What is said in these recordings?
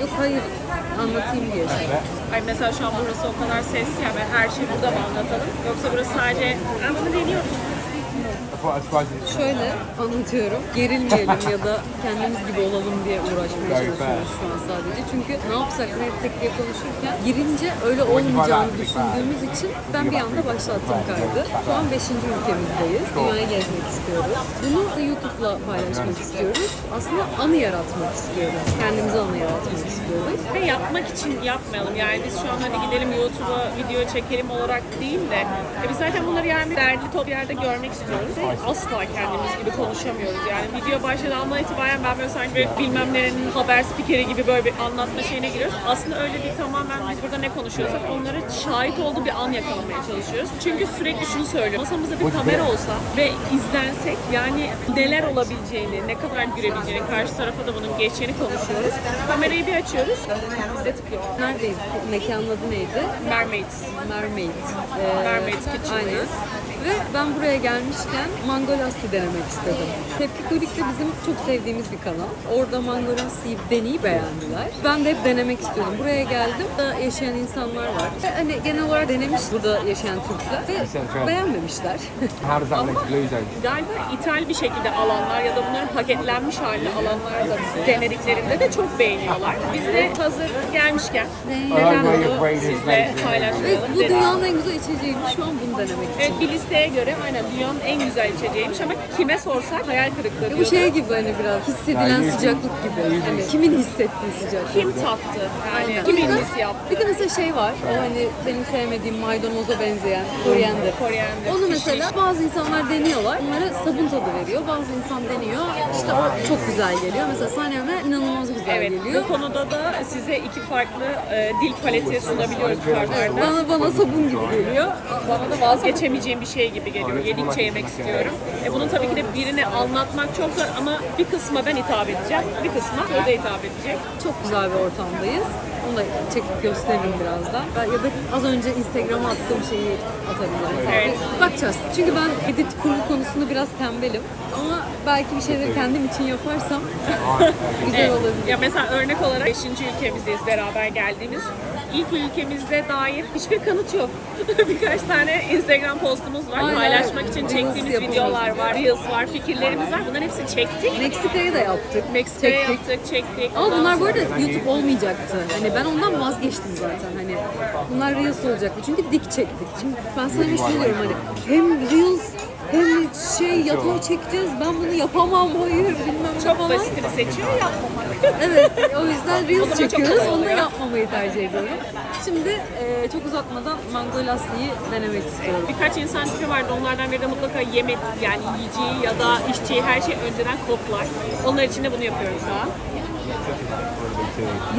Yok hayır anlatayım diye. Ay mesela şu an burası o kadar sessiz ya ve her şeyi burada mı anlatalım? Yoksa burası sadece "Ha, bunu deniyoruz. Şöyle anlatıyorum. Gerilmeyelim ya da kendimiz gibi olalım diye uğraşmaya çalışıyoruz şu an sadece. Çünkü ne yapsak ne etsek diye konuşurken girince öyle olmayacağını düşündüğümüz için ben bir anda başlattım kaydı. Şu an 5. ülkemizdeyiz. Dünyayı gezmek istiyoruz. Bunu YouTube'la paylaşmak istiyoruz. Aslında anı yaratmak istiyoruz. Kendimize anı yaratmak istiyoruz. Ve yapmak için yapmayalım. Yani biz şu an hani gidelim YouTube'a video çekelim olarak değil de e biz zaten bunları yani derli top yerde görmek istiyoruz. Ve asla kendimiz gibi konuşamıyoruz. Yani video başladığı andan itibaren ben böyle sanki bir bilmem nerenin haber spikeri gibi böyle bir anlatma şeyine giriyoruz. Aslında öyle değil tamamen biz burada ne konuşuyorsak onları şahit olduğu bir an yakalamaya çalışıyoruz. Çünkü sürekli şunu söylüyorum. Masamızda bir kamera olsa ve izlensek yani neler olabileceğini, ne kadar gülebileceğini, karşı tarafa da bunun geçeceğini konuşuyoruz. Kamerayı bir açıyoruz, bize tıkıyor. Neredeyiz? Mekanın adı neydi? Mermaids. Mermaid. Ee, Mermaid Kitchen'dayız. Aynen. Ve ben buraya gelmişken mango lassi denemek istedim. Tepki Kulik'te bizim çok sevdiğimiz bir kanal. Orada mango lassi'yi deneyip beğendiler. Ben de hep denemek istiyordum. Buraya geldim. Burada yaşayan insanlar var. Ve Hani genel olarak denemiş burada yaşayan Türkler. Ve beğenmemişler. how does that make? Galiba ithal bir şekilde alanlar ya da bunların paketlenmiş halde alanlar da denediklerinde de çok beğeniyorlar. Biz de hazır gelmişken neden bunu sizle Ve paylaşmayalım bu dedik. dünyanın en güzel içeceğiymiş. Şu an bunu denemek Evet için. bir listeye göre aynen dünyanın en güzel içeceğiymiş ama kime sorsak hayal kırıklığı Bu şey gibi hani biraz hissedilen Yani sıcaklık gibi. Hani kimin hissettiği sıcaklık. Kim tattı? Yani O kim indisi yaptı? Bir de mesela şey var. O hani benim sevmediğim maydanoza benzeyen koriander. Koriander, Onu mesela bazı insanlar deniyorlar. Onlara sabun tadı veriyor. Bazı insan deniyor. İşte o çok güzel geliyor. Mesela Sanem'e inanılmaz güzel Evet, geliyor. bu konuda da size iki farklı e, dil paleti sunabiliyoruz kartlarda. Bana bana sabun gibi geliyor. Bana da vazgeçemeyeceğim bir şey gibi geliyor. Yedikçe yemek istiyorum. E bunun tabii ki de birini anlatmak çok zor ama bir kısma ben hitap edeceğim. Bir kısma o da hitap edecek. Çok güzel bir ortamdayız. Onu da çekip gösteririm birazdan. Ben- Ya da az önce Instagram'a attığım şeyi atabilirim. Evet. Bakacağız. Çünkü ben edit kurgu konusunda biraz tembelim. Ama belki bir şeyleri kendim için yaparsam güzel Evet. olabilir. Ya mesela örnek olarak 5. ülkemizdeyiz beraber geldiğimiz. İlk ülkemizde dair hiçbir kanıt yok. Birkaç tane Instagram postumuz var. Aynen. Paylaşmak için Reels çektiğimiz yapıyoruz. videolar var, Reels var, fikirlerimiz var. Bunların hepsini çektik. Meksika'yı da yaptık. Meksika'ya Çektik. yaptık, çektik. Ama Ondan bunlar bu arada sonra- YouTube olmayacaktı. Hani ben ondan vazgeçtim zaten. Hani bunlar Reels olacaktı. Çünkü dik çektik. Şimdi ben sana bir şey diyorum hani hem Reels hem şey yatağı çekeceğiz. Ben bunu yapamam. Hayır bilmem ne çok falan. basitini seçiyor yapmamak. Evet, o yüzden O Reels çok çekiyoruz. kolay Onu da oluyor. yapmamayı tercih ediyorum. Şimdi e, çok uzatmadan mango lastiği denemek istiyorum. Birkaç insan tipi vardı. Onlardan biri de mutlaka yemek yani yiyeceği ya da içeceği her şey önceden koklar. Onlar için de bunu yapıyorum şu an.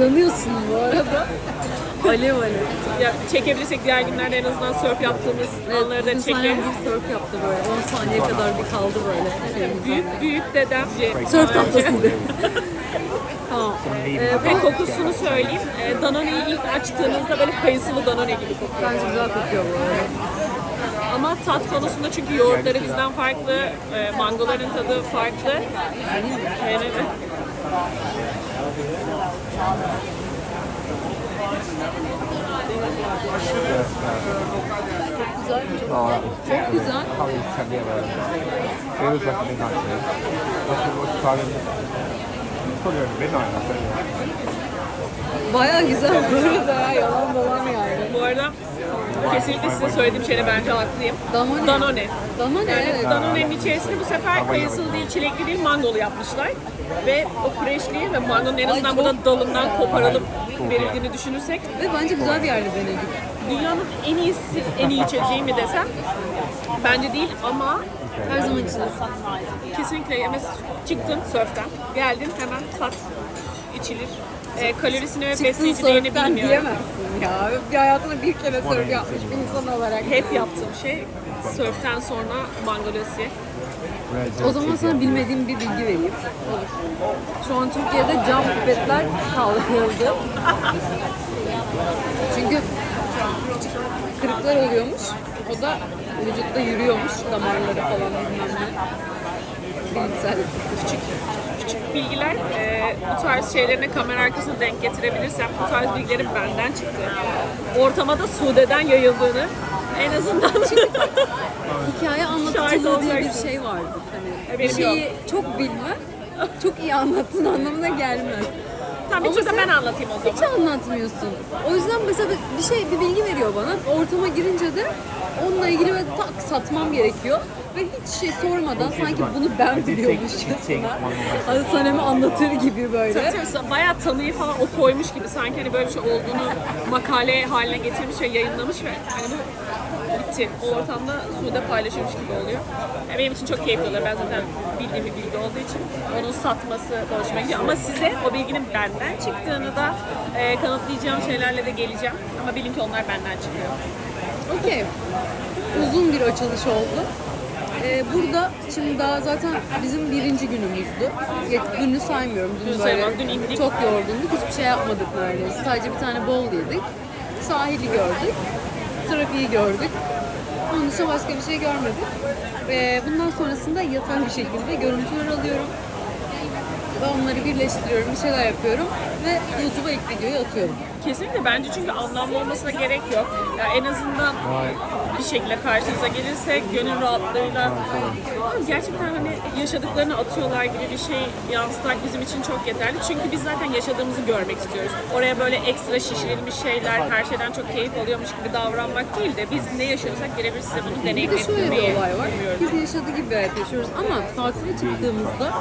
Yanıyorsun bu arada. alev alev. Ya çekebilirsek diğer günlerde en azından surf yaptığımız anları da çekeriz. bir surf yaptı böyle. 10 saniye kadar bir kaldı böyle. Şeyimizden. Büyük büyük dedem Surf tahtasıydı. tamam. Ee, ve kokusunu söyleyeyim. Ee, Danone'yi ilk açtığınızda böyle kayısılı Danone gibi kokuyor. Bence güzel kokuyor bu arada. Ama tat konusunda çünkü yoğurtları bizden farklı, e, mangoların tadı farklı. Evet, evet. Güzel. Oh, Çok güzel. Baya güzel bu arada ya. Yalan dolan yani. Bu arada kesinlikle size söylediğim şeyde bence haklıyım. Danone. Danone. Danone Yani evet. Danone'nin içerisinde bu sefer kayısılı değil, çilekli değil, mangolu yapmışlar. Ve o freshliği ve mangonun en azından çok burada dalından koparılıp verildiğini düşünürsek Ve bence güzel bir yerde denedik. dünyanın en iyisi, en iyi içeceği mi desem bence değil ama Her zaman için. kesinlikle yemez. Çıktın sörften, geldin hemen tat içilir. Ee, kalorisini ve Çıktın besleyiciliğini bilmiyorum. diyemezsin ya. Bir hayatında bir kere surf yapmış bir insan olarak. Hep yaptığım şey sörften sonra mangolesi. O zaman sana bilmediğim bir bilgi vereyim. Olur. Şu an Türkiye'de cam pipetler kaldırıldı. Çünkü küçük kırıklar oluyormuş. O da vücutta yürüyormuş. Damarları falan bilmem ne. Bilimsel. Küçük küçük bilgiler e, bu tarz şeylerine kamera arkasına denk getirebilirsem bu tarz bilgilerin benden çıktı. Ortama da Sude'den yayıldığını en azından Hikaye Şahit anlatıcılığı diye bir olacaksınız. şey vardır. Hani bir benim şeyi çok bilme, çok iyi anlattığın anlamına gelmez. Tamam bir Ama tur da sen ben anlatayım o Hiç zaman. anlatmıyorsun. O yüzden mesela bir şey, bir bilgi veriyor bana. Ortama girince de onunla ilgili böyle tak satmam gerekiyor. Ve hiç şey sormadan sanki bunu ben biliyormuşçasına. Hani Sanem'i anlatır gibi böyle. Tabii tabii bayağı tanıyı falan o koymuş gibi sanki hani böyle bir şey olduğunu makale haline getirmiş ve yayınlamış ve hani bu bitti. O ortamda Sude paylaşılmış gibi oluyor. Yani benim için çok keyifli oluyor. Ben zaten bildiğim bir bilgi olduğu için onun satması hoşuma gidiyor. Ama size o bilginin benden çıktığını da e, kanıtlayacağım şeylerle de geleceğim. Ama bilin ki onlar benden çıkıyor. Okey. Uzun bir açılış oldu. Ee, burada şimdi daha zaten bizim birinci günümüzdü. Yet- Günü saymıyorum. Dün böyle saymaz, dün indik. çok yorgunduk. Hiçbir şey yapmadık neredeyse. Sadece bir tane bol yedik. Sahili gördük. Trafiği gördük. Onun dışında başka bir şey görmedik. Ve bundan sonrasında yatay bir şekilde görüntüler alıyorum. Ve onları birleştiriyorum, bir şeyler yapıyorum ve YouTube'a ilk videoyu atıyorum. Kesinlikle bence çünkü anlamlı olmasına gerek yok. Ya en azından bir şekilde karşınıza gelirsek gönül rahatlığıyla Ama gerçekten hani yaşadıklarını atıyorlar gibi bir şey yansıtmak bizim için çok yeterli. Çünkü biz zaten yaşadığımızı görmek istiyoruz. Oraya böyle ekstra şişirilmiş şeyler, her şeyden çok keyif alıyormuş gibi davranmak değil de biz ne yaşıyorsak birebir size bunu Bir de şöyle bir deneyimletmeyi olay var. Biz yaşadığı gibi yaşıyoruz ama tatile çıktığımızda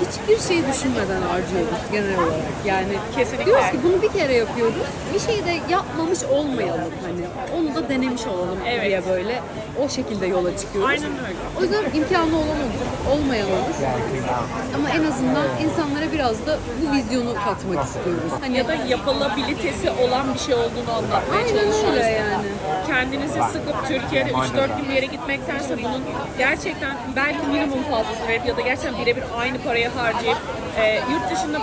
hiçbir şey düşünmeden harcıyoruz genel olarak. Yani Kesinlikle. diyoruz ki bunu bir kere yapıyoruz. Bir şeyi de yapmamış olmayalım hani. Onu da denemiş olalım Evet. diye böyle o şekilde yola çıkıyoruz. Aynen öyle. O yüzden imkanı olan olur, olmayan olur. Ama en azından insanlara biraz da bu vizyonu katmak istiyoruz. Hani Ya da yapılabilitesi olan bir şey olduğunu anlatmaya Aynen çalışıyoruz. öyle yani. kendinizi sıkıp Türkiye'de 3-4 gün bir yere gitmektense bunun gerçekten belki minimum fazlasını verip ya da gerçekten birebir aynı parayı harcayıp e, yurt dışında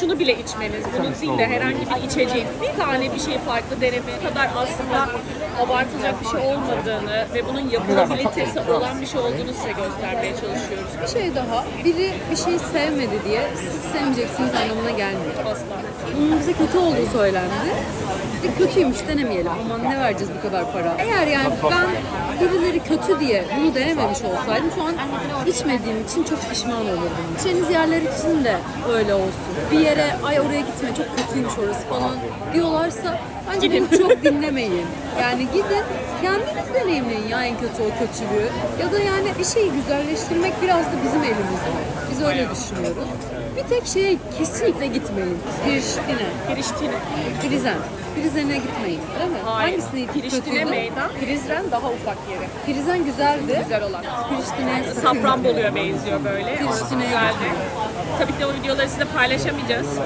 şunu bile içmeniz, bunun değil de herhangi bir içeceğin bir tane bir şey farklı deneme kadar aslında abartılacak bir şey olmadığını ve bunun yapılabilitesi olan bir şey olduğunu size göstermeye çalışıyoruz. Bir şey daha, biri bir şey sevmedi diye siz sevmeyeceksiniz anlamına gelmiyor. Asla. Bunun bize kötü olduğu söylendi. E kötüymüş denemeyelim. Aman ne vereceğiz bu kadar para. Eğer yani ben birileri kötü diye bunu denememiş olsaydım şu an içmediğim için çok pişman olurdum. İçeceğiniz yerler için de öyle olsun. Bir yere ay oraya gitme çok kötüymüş orası falan diyorlarsa bence bunu çok dinlemeyin. Yani gidin kendiniz deneyimleyin ya en kötü o kötülüğü. Ya da yani bir şeyi güzelleştirmek biraz da bizim elimizde. Biz öyle düşünüyoruz. Bir tek şeye kesinlikle gitmeyin. Priştine. Priştine. Prizren. Prizren'e gitmeyin değil mi? Hayır. Hangisini kötüydü? meydan, Prizren daha ufak yeri. Prizren güzeldi. Güzel olan. Priştine Safranbolu'ya benziyor böyle. Orası Priştine'ye güzeldi. Tabii ki de o videoları size paylaşamayacağız.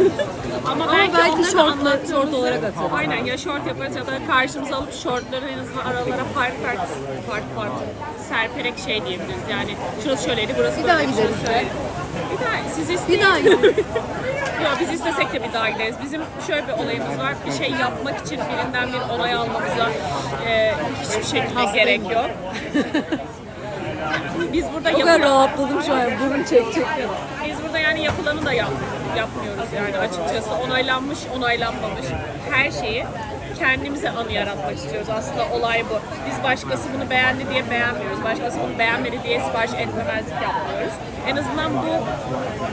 Ama, belki, belki onları anlattığımızda- şort olarak atarım. Aynen ya şort yaparız ya da karşımıza alıp şortları en azından aralara part part part part serperek şey diyebiliriz. Yani şurası şöyleydi, burası Bir daha böyle, gideriz. Bir daha siz Bir isteyin. daha gideriz. Yok biz istesek de bir daha gideriz. Bizim şöyle bir olayımız var. Bir şey yapmak için birinden bir onay almamıza e, hiçbir şekilde gerek yok. biz burada O kadar yapılan, rahatladım şu an. Burun çekecek. biz burada yani yapılanı da yap, yapmıyoruz yani açıkçası. Onaylanmış, onaylanmamış her şeyi kendimize anı yaratmak istiyoruz. Aslında olay bu. Biz başkası bunu beğendi diye beğenmiyoruz. Başkası bunu beğenmedi diye sipariş etmemezlik yapmıyoruz. En azından bu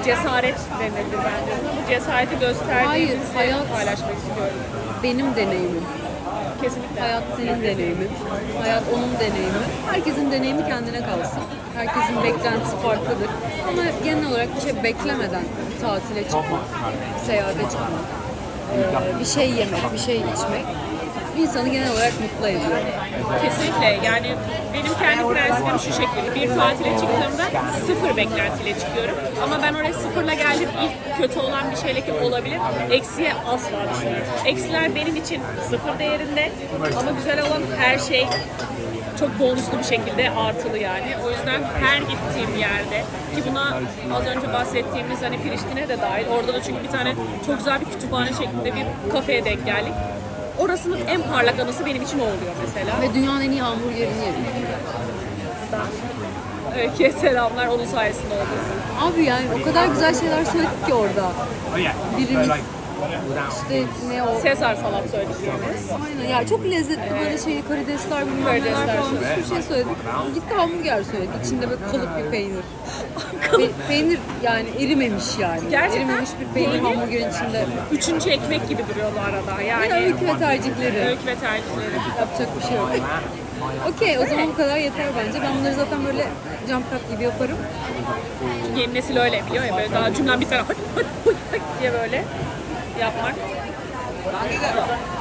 cesaret denilir bence. Bu cesareti gösterdiğimizi Hayır, hayat- paylaşmak istiyorum. Benim deneyimim. Kesinlikle. Hayat senin deneyimin. Hayat onun deneyimi. Herkesin deneyimi kendine kalsın. Herkesin beklentisi farklıdır. Ama genel olarak bir şey beklemeden tatile çıkmak, seyahate çıkmak, bir şey yemek, bir şey içmek insanı genel olarak mutlu ediyor. Kesinlikle. Yani benim kendi prensibim şu şekilde. Bir tatile çıktığımda sıfır beklentiyle çıkıyorum. Ama ben oraya sıfırla geldim. İlk kötü olan bir şeyle ki olabilir. Eksiye asla düşünüyorum. Eksiler benim için sıfır değerinde. Ama güzel olan her şey çok bonuslu bir şekilde artılı yani. O yüzden her gittiğim yerde ki buna az önce bahsettiğimiz hani Priştine de dahil. Orada da çünkü bir tane çok güzel bir kütüphane şeklinde bir kafeye denk geldik. Orasının en parlak anısı benim için o oluyor mesela. Ve dünyanın en iyi hamburgerini yedim. Öykü'ye selamlar onun sayesinde oldu. Abi yani o kadar güzel şeyler söyledik ki orada. Birimiz işte ne o Sezar salat söylediklerimiz. Aynen ya çok lezzetli böyle şey karidesler bilmem neler Karidesler falan bir sürü şey söyledik. Gitti hamburger söyledik. İçinde böyle kalıp bir peynir. Pe- peynir yani erimemiş yani. Gerçekten Erimemiş bir peynir hamburgerin içinde. Üçüncü ekmek gibi duruyordu arada. Yani Yine öykü ve tercihleri. öykü ve tercihleri. Yapacak bir şey yok. Okey o zaman bu kadar yeter bence. Ben bunları zaten böyle jump cut gibi yaparım. Yeni nesil öyle biliyor ya böyle daha cümlen bir tane diye böyle yapmak.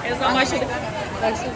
En azından başladık. Başlayalım.